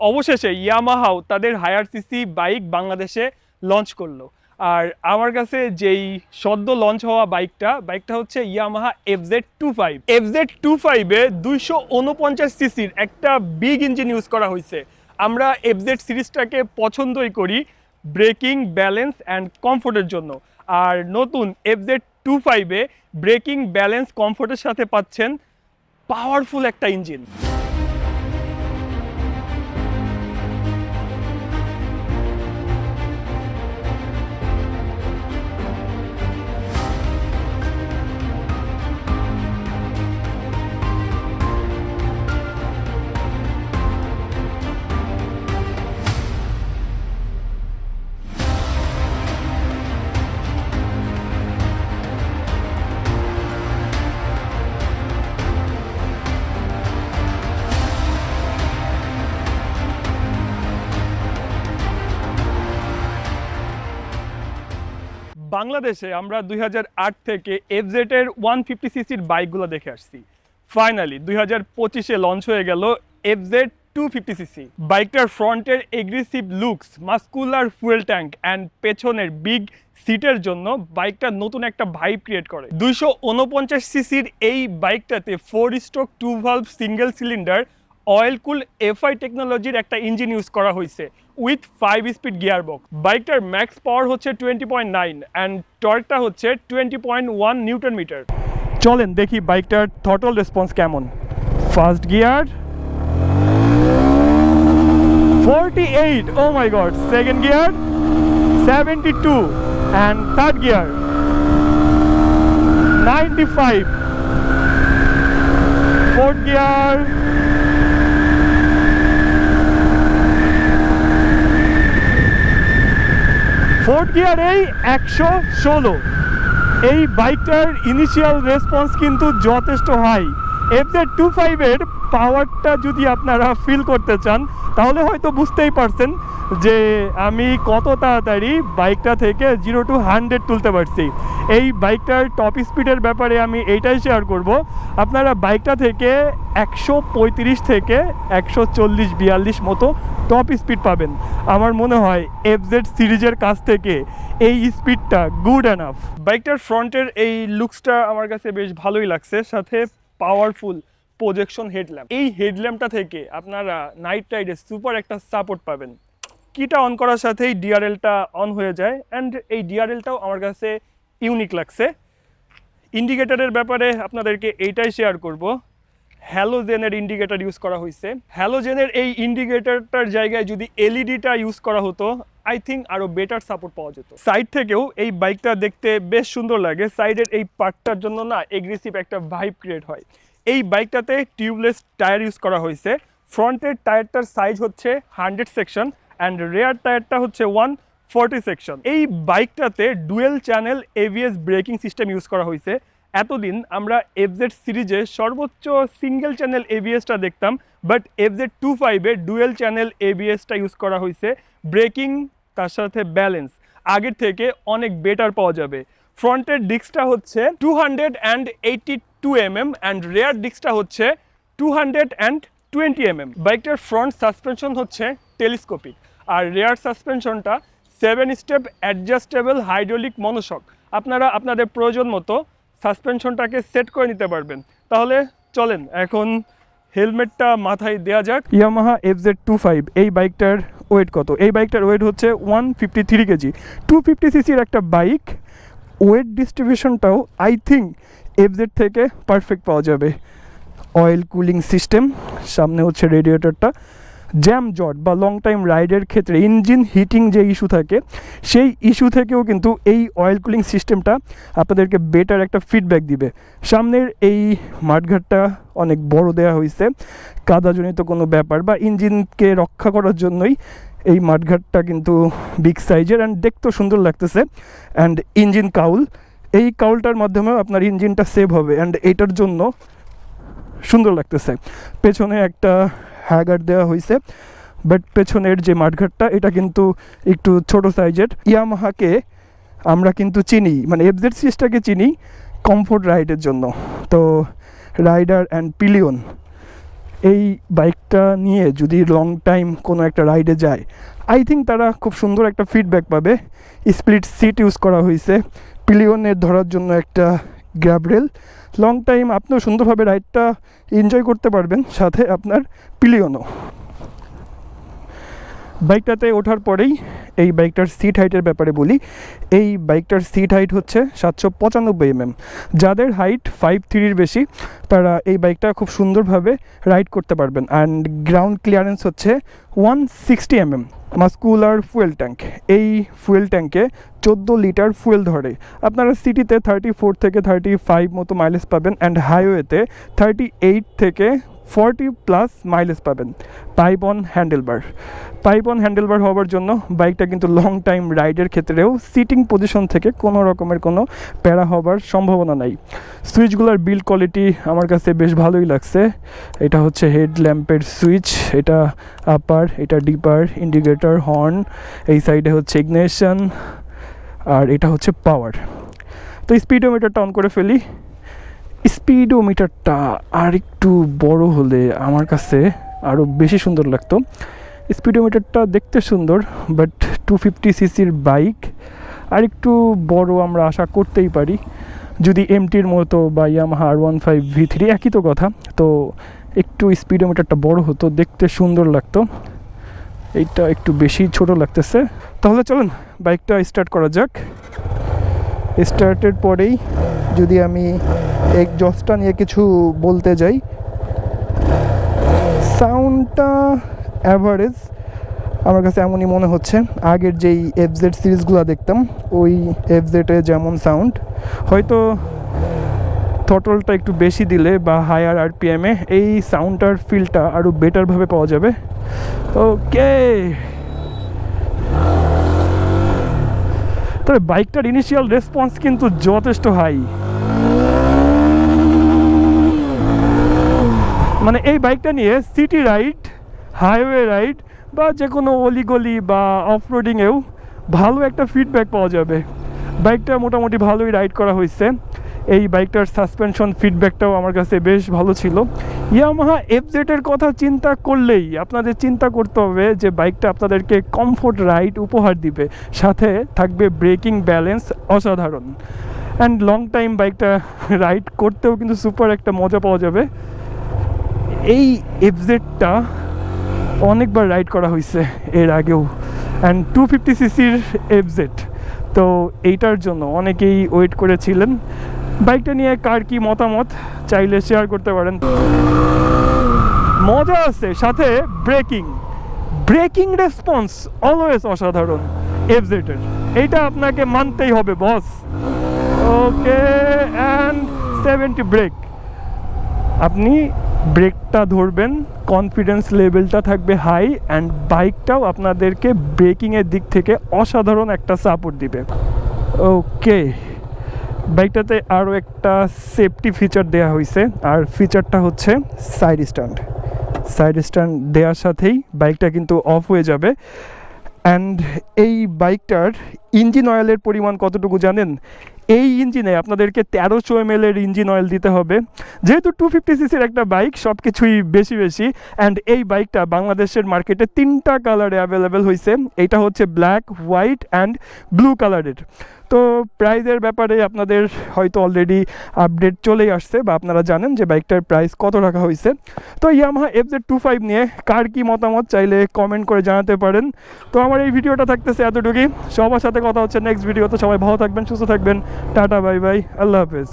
অবশেষে ইয়ামাহাও তাদের হায়ার সিসি বাইক বাংলাদেশে লঞ্চ করল। আর আমার কাছে যেই সদ্য লঞ্চ হওয়া বাইকটা বাইকটা হচ্ছে Yamaha FZ two five FZ two ফাইভে দুইশো উনপঞ্চাশ সিসির একটা বিগ ইঞ্জিন ইউজ করা হয়েছে। আমরা এফজেড সিরিজটাকে পছন্দই করি ব্রেকিং ব্যালেন্স অ্যান্ড কমফোর্টের জন্য। আর নতুন এফজেড টু ফাইভে ব্রেকিং ব্যালেন্স কমফোর্টের সাথে পাচ্ছেন পাওয়ারফুল একটা ইঞ্জিন বাংলাদেশে আমরা দুই হাজার আট থেকে এফজেড এর ওয়ান ফিফটি সিসির বাইকগুলো দেখে আসছি। ফাইনালি দুই হাজার পঁচিশে লঞ্চ হয়ে গেল এফজেড টু ফিফটি সিসি। বাইকটার ফ্রন্টের aggressive looks muscular fuel tank and পেছনের বিগ সিটের জন্য বাইকটা নতুন একটা ভাইব ক্রিয়েট করে। দুইশো উনপঞ্চাশ সিসির এই বাইকটাতে four stroke two valve single cylinder oil cool FI টেকনোলজির একটা ইঞ্জিন ইউজ করা হয়েছে with five speed gear box বাইকটার ম্যাক্স পাওয়ার হচ্ছে টোয়েন্টি পয়েন্ট নাইন অ্যান্ড টর্কটা হচ্ছে twenty point one newton metre. চলেন দেখি বাইকটার থটল রেসপন্স কেমন। First gear, forty eight oh my God second gear, seventy two and third gear, ninety five fourth gear fourth গিয়ারেই একশো ষোলো। এই বাইকটার ইনিশিয়াল রেসপন্স কিন্তু যথেষ্ট হাই এফ জেড টু ফাইভের পাওয়ারটা যদি আপনারা ফিল করতে চান, তাহলে হয়তো বুঝতেই পারছেন যে আমি কত তাড়াতাড়ি বাইকটা থেকে জিরো টু হান্ড্রেড তুলতে পারছি। এই বাইকটার টপ স্পিডের ব্যাপারে আমি এইটাই শেয়ার করব। আপনারা বাইকটা থেকে একশো পঁয়ত্রিশ থেকে একশো চল্লিশ, বিয়াল্লিশ মতো টপ স্পিড পাবেন। আমার মনে হয় এফজেড সিরিজের কাছ থেকে এই স্পিডটা গুড এনাফ বাইকটার ফ্রন্টের এই লুকসটা আমার কাছে বেশ ভালোই লাগছে, সাথে পাওয়ারফুল প্রজেকশন হেডল্যাম্প এই হেডল্যাম্পটা থেকে আপনারা নাইট রাইডে সুপার একটা সাপোর্ট পাবেন। কিটা অন করার সাথেই ডিআরএলটা অন হয়ে যায় অ্যান্ড এই ডিআরএলটাও আমার কাছে ইউনিক লাগছে। ইন্ডিকেটারের ব্যাপারে আপনাদেরকে এইটাই শেয়ার করব। হ্যালোজেনের ইন্ডিকেটার ইউজ করা হয়েছে। হ্যালোজেনের এই ইন্ডিকেটারটার জায়গায় যদি এলইডিটা ইউজ করা হতো আই থিঙ্ক আরও বেটার সাপোর্ট পাওয়া যেত। সাইড থেকেও এই বাইকটা দেখতে বেশ সুন্দর লাগে। সাইডের এই পার্টটার জন্য না এগ্রেসিভ একটা ভাইব ক্রিয়েট হয়। এই বাইকটাতে টিউবলেস টায়ার ইউজ করা হয়েছে। ফ্রন্টের টায়ারটার সাইজ হচ্ছে হান্ড্রেড সেকশন অ্যান্ড রেয়ার টায়ারটা হচ্ছে ওয়ান ফোরটি সেকশন এই বাইকটাতে dual channel ABS braking system use করা হয়েছে। এতদিন আমরা এফজেড সিরিজে সর্বোচ্চ সিঙ্গেল চ্যানেল এবিএসটা দেখতাম বাট এফজেড টু ফাইভে ডুয়েল চ্যানেল এবিএসটা ইউজ করা হয়েছে। ব্রেকিং তার সাথে ব্যালেন্স আগের থেকে অনেক বেটার পাওয়া যাবে। ফ্রন্টের ডিস্কটা হচ্ছে two hundred and eighty two M M and rear ডিস্কটা হচ্ছে two hundred and twenty M M বাইকটার ফ্রন্ট সাসপেনশন হচ্ছে টেলিস্কোপিক। আর rear সাসপেনশনটা seven step adjustable hydraulic monoshock আপনারা আপনাদের প্রয়োজন মতো সাসপেনশনটাকে সেট করে নিতে পারবেন। তাহলে চলেন, এখন হেলমেটটা মাথায় দেওয়া যাক। Yamaha F Z two five এই বাইকটার ওয়েট কত? এই বাইকটার ওয়েট হচ্ছে one fifty three KG two fifty সিসির একটা বাইক ওয়েট ডিস্ট্রিবিউশনটাও আই থিঙ্ক এফ জেড থেকে পারফেক্ট পাওয়া যাবে। অয়েল কুলিং সিস্টেম সামনে হচ্ছে রেডিয়েটরটা জ্যাম জট বা লং টাইম রাইডের ক্ষেত্রে ইঞ্জিন হিটিং যে ইস্যু থাকে, সেই ইস্যু থেকেও কিন্তু এই অয়েল কুলিং সিস্টেমটা আপনাদেরকে বেটার একটা ফিডব্যাক দিবে। সামনের এই মাঠঘাটটা অনেক বড় দেওয়া হয়েছে কাদাজনিত কোনো ব্যাপার বা ইঞ্জিনকে রক্ষা করার জন্যই এই মাঠঘাটটা কিন্তু বিগ সাইজের অ্যান্ড দেখতেও সুন্দর লাগতেছে। অ্যান্ড ইঞ্জিন কাউল এই কাউলটার মাধ্যমেও আপনার ইঞ্জিনটা সেভ হবে অ্যান্ড এইটার জন্য সুন্দর লাগতেছে। পেছনে একটা হ্যাগার দেওয়া হয়েছে বাট পেছনের যে মাঠঘাটটা, এটা কিন্তু একটু ছোট সাইজের ইয়ামাহাকে আমরা কিন্তু চিনি মানে এফজেড সিরিজটাকে চিনি কমফোর্ট রাইডের জন্য। তো রাইডার অ্যান্ড পিলিয়ন এই বাইকটা নিয়ে যদি লং টাইম কোনো একটা রাইডে যায় আই থিঙ্ক তারা খুব সুন্দর একটা ফিডব্যাক পাবে। স্প্লিট সিট ইউজ করা হয়েছে পিলিয়নের ধরার জন্য একটা গ্র্যাবরেল লং টাইম আপনিও সুন্দরভাবে রাইডটা এনজয় করতে পারবেন, সাথে আপনার পিলিয়নও বাইকটাতে ওঠার পরেই এই বাইকটার সিট হাইটের ব্যাপারে বলি, এই বাইকটার সিট হাইট হচ্ছে সাতশো পঁচানব্বই এমএম যাদের হাইট ফাইভ থ্রির বেশি, তারা এই বাইকটা খুব সুন্দরভাবে রাইড করতে পারবেন। অ্যান্ড গ্রাউন্ড ক্লিয়ারেন্স হচ্ছে one sixty MM muscular fuel tank. এই ফুয়েল ট্যাঙ্কে চোদ্দ লিটার ফুয়েল ধরে। আপনারা সিটিতে থার্টি ফোর থেকে থার্টি ফাইভ মতো মাইলেজ পাবেন অ্যান্ড হাইওয়েতে থার্টি এইট থেকে ফর্টি প্লাস মাইলেজ পাবেন pipe on handlebar. Pipe on handlebar হওয়ার জন্য বাইকটা কিন্তু লং টাইম রাইডের ক্ষেত্রেও সিটিং পজিশন থেকে কোনো রকমের কোনো প্যারা হবার সম্ভাবনা নাই। সুইচগুলোর বিল্ড কোয়ালিটি আমার কাছে বেশ ভালোই লাগছে। এটা হচ্ছে হেড ল্যাম্পের সুইচ এটা আপার এটা ডিপার ইন্ডিকেটর হর্ন এই সাইডে হচ্ছে ইগনেশন আর এটা হচ্ছে পাওয়ার তো স্পিডোমিটারটা অন করে ফেলি। স্পিডোমিটারটা আর একটু বড় হলে আমার কাছে আরও বেশি সুন্দর লাগতো। স্পিডোমিটারটা দেখতে সুন্দর, বাট টু ফিফটি সিসির বাইক আর একটু বড় আমরা আশা করতেই পারি। যদি এমটির মতো বা Yamaha R one five V three, একই তো কথা। তো একটু স্পিডোমিটারটা বড় হতো, দেখতে সুন্দর লাগতো। এইটা একটু বেশি ছোট লাগতেছে। তাহলে চলুন, বাইকটা স্টার্ট করা যাক। স্টার্টের পরেই যদি আমি এক্সজস্টটা নিয়ে কিছু বলতে যাই। সাউন্ডটা অ্যাভারেজ আমার কাছে এমনই মনে হচ্ছে। আগের যেই এফজেড সিরিজগুলো দেখতাম, ওই এফজেডে যেমন সাউন্ড হয়তো থটলটা একটু বেশি দিলে বা হায়ার আরপিএমে এই সাউন্ডটার ফিলটা আরও বেটারভাবে পাওয়া যাবে। ওকে তবে বাইকটার ইনিশিয়াল রেসপন্স কিন্তু যথেষ্ট হাই মানে এই বাইকটা নিয়ে সিটি রাইড, হাইওয়ে রাইড বা যে কোনো অলিগলি বা অফ রোডিংয়েও ভালো একটা ফিডব্যাক পাওয়া যাবে। বাইকটা মোটামুটি ভালোই রাইড করা হয়েছে। এই বাইকটার সাসপেনশন ফিডব্যাকটাও আমার কাছে বেশ ভালো ছিল। ইয়ামাহা এফজেটের কথা চিন্তা করলেই আপনাদের চিন্তা করতে হবে যে বাইকটা আপনাদেরকে কমফোর্ট রাইড উপহার দিবে। সাথে থাকবে ব্রেকিং ব্যালেন্স অসাধারণ। অ্যান্ড লং টাইম বাইকটা রাইড করতেও কিন্তু সুপার একটা মজা পাওয়া যাবে। এই এফজেডটা অনেকবার রাইড করা হয়েছে এর আগেও। অ্যান্ড টু ফিফটি সিসির এফজেড তো এইটার জন্য অনেকেই ওয়েট করেছিলেন। বাইকটা নিয়ে কার কি মতামত চাইলে শেয়ার করতে পারেন। মজা আছে, সাথে ব্রেকিং ব্রেকিং রেসপন্স অলওয়েজ অসাধারণ এফজেটের এইটা আপনাকে মানতেই হবে boss okay and seventy brake আপনি ব্রেকটা ধরবেন কনফিডেন্স লেভেলটা থাকবে হাই অ্যান্ড বাইকটাও আপনাদেরকে ব্রেকিংয়ের দিক থেকে অসাধারণ একটা সাপোর্ট দিবে। ওকে বাইকটাতে আরও একটা সেফটি ফিচার দেওয়া হয়েছে আর ফিচারটা হচ্ছে সাইড স্ট্যান্ড সাইড স্ট্যান্ড দেওয়ার সাথেই বাইকটা কিন্তু অফ হয়ে যাবে। অ্যান্ড এই বাইকটার ইঞ্জিন অয়েলের পরিমাণ কতটুকু জানেন? এই ইঞ্জিনে আপনাদেরকে তেরোশো এম এর ইঞ্জিন অয়েল দিতে হবে। যেহেতু টু ফিফটি সিসির একটা বাইক সব কিছুই বেশি বেশি অ্যান্ড এই বাইকটা বাংলাদেশের মার্কেটে তিনটা কালারে অ্যাভেলেবেল হয়েছে এটা হচ্ছে ব্ল্যাক হোয়াইট অ্যান্ড ব্লু কালারের তো প্রাইজের ব্যাপারে আপনাদের হয়তো অলরেডি আপডেট চলেই আসছে বা আপনারা জানেন যে বাইকটার প্রাইস কত টাকা হয়েছে তো Yamaha F Z two five নিয়ে কার কী মতামত চাইলে কমেন্ট করে জানাতে পারেন। তো আমার এই ভিডিওটা থাকতেছে এতটুকুই। সবার সাথে কথা হচ্ছে নেক্সট ভিডিওতে সবাই ভালো থাকবেন, সুস্থ থাকবেন। টাটা বাই বাই আল্লাহ হাফেজ।